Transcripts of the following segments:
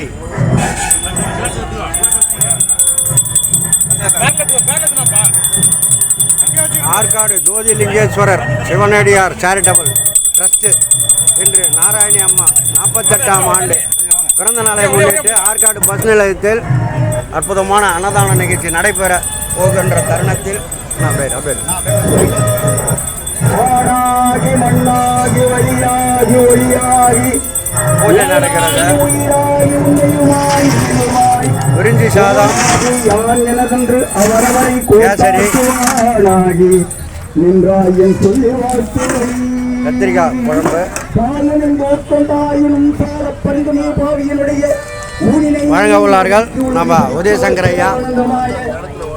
கேசரி ஆற்காடு ஜோதிலிங்கேஸ்வரர் சிவனடியார் charitable trust இன்று நாராயணி அம்மா நாற்பத்தெட்டாம் ஆண்டு பிறந்த நாளை முன்னிட்டு ஆற்காடு பஸ் நிலையத்தில் அற்புதமான அன்னதான நிகழ்ச்சி நடைபெற போகின்ற தருணத்தில் நான் பேர் மண்ணாகி வழியாகி ஒளியாகி பூஜை நடக்கிறது. உயிராகி சாதம். கேசரி. கத்திரிக்காய் குழம்பு. வழங்க உள்ளார்கள் நம்ம உதயசங்கர் ஐயா.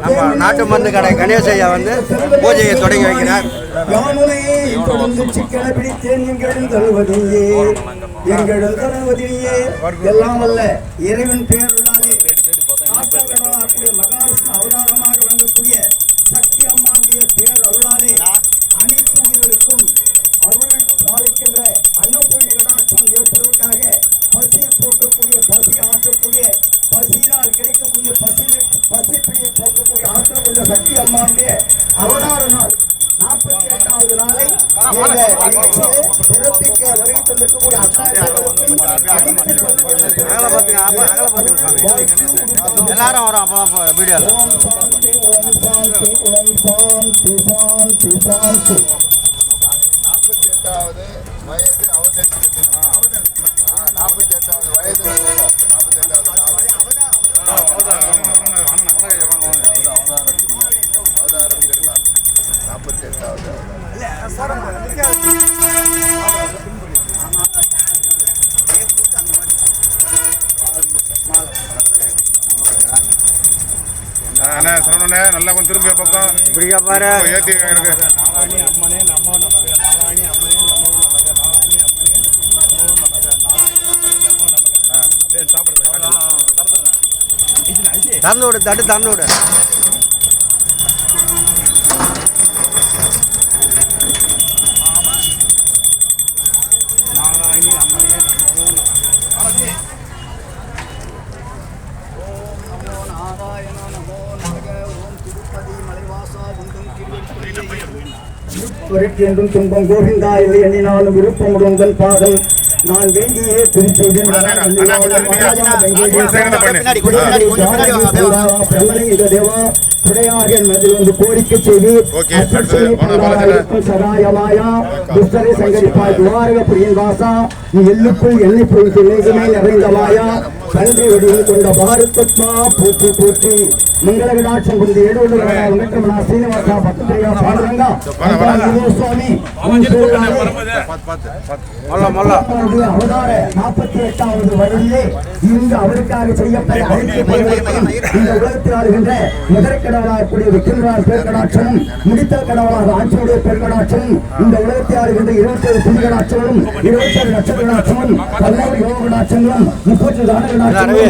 நம்ம நாட்டு மருந்து கடை கணேஷ் வந்து பூஜையை தொடங்கி வைக்கிறார். யானுனை தொடர்ந்து சிக்கன பிடித்தேன் எங்களும் தருவதியே எல்லாம் அல்ல இறைவன் பேருளாலே காத்தகனாகக்கூடிய மகாவிஷ்ணு அவதாரமாக வந்தக்கூடிய சக்தி அம்மாவுடைய பேர் அருளாலே அனைத்து உயிர்களுக்கும் அருள் பாலிக்கின்ற அன்னபூர்ணி கடாட்சம் ஏற்படுவதற்காக பசியை போக்கக்கூடிய பசி ஆற்றக்கூடிய பசியினால் கிடைக்கக்கூடிய பசி பசிப்பிடியை கொண்ட சக்தி அம்மாவுடைய அவதார நாள். நாற்பத்தி எட்டாவது நாளை இந்த சிறப்பிக்க வருகை தந்திருக்கக்கூடிய சாமி. எல்லாரும் வரும் அப்போ சாந்தி நாற்பத்தி எட்டாவது வயது அவதரித்தது நாற்பத்தி எட்டாவது வயது நாற்பத்தி எட்டாவது அவதாரம் திருநாள் நாற்பத்தி எட்டாவது அண்ணே சரவணனே நல்லா கொஞ்சம் திரும்பி பக்கம். இப்படியா பாரு. ஏற்றி எனக்கு. திறந்து விடு தட்டு திறந்து விடு. என்றும் துன்பம் கோவிந்தா இல்லை எண்ணினாலும் விருப்பம் உங்கள் பாதம் நான் வேண்டியே திருச்செய்தேன் கோரிக்கை செய்து ஓகே, அடுத்தது போன பாலத்துல. சகாயமாயா துஷ்டரை சங்கரிப்பாய் துவாரக பிரியன் வாசா நீ எல்லுக்குள் பொழுது மேகமே நிறைந்தவாயா கல்வி வடிவில் கொண்ட பாரத்மா போற்றி போற்றி. மங்கள விடாட்சம் கொண்டு வெங்கட்ரமணா சீனிவாசா பத்திரிகா சுவாமி அவருடைய அவதார நாற்பத்தி எட்டாவது வருடத்திலே இங்கு அவருக்காக செய்யப்பட்ட இந்த உலகத்தில் ஆளுகின்ற முதற் கடவுளாக கூடிய விக்கிரவார் பேர்கடாட்சமும் முடித்தல் கடவுளாக ஆட்சியுடைய பேர்கடாட்சமும் இந்த உலகத்தில் ஆளுகின்ற இருபத்தி ஏழு புலி கடாட்சங்களும் இருபத்தி ஏழு நட்சத்திர கடாட்சமும் பல்லாயிரம் யோக கடாட்சங்களும் முப்பத்தி தான అరవై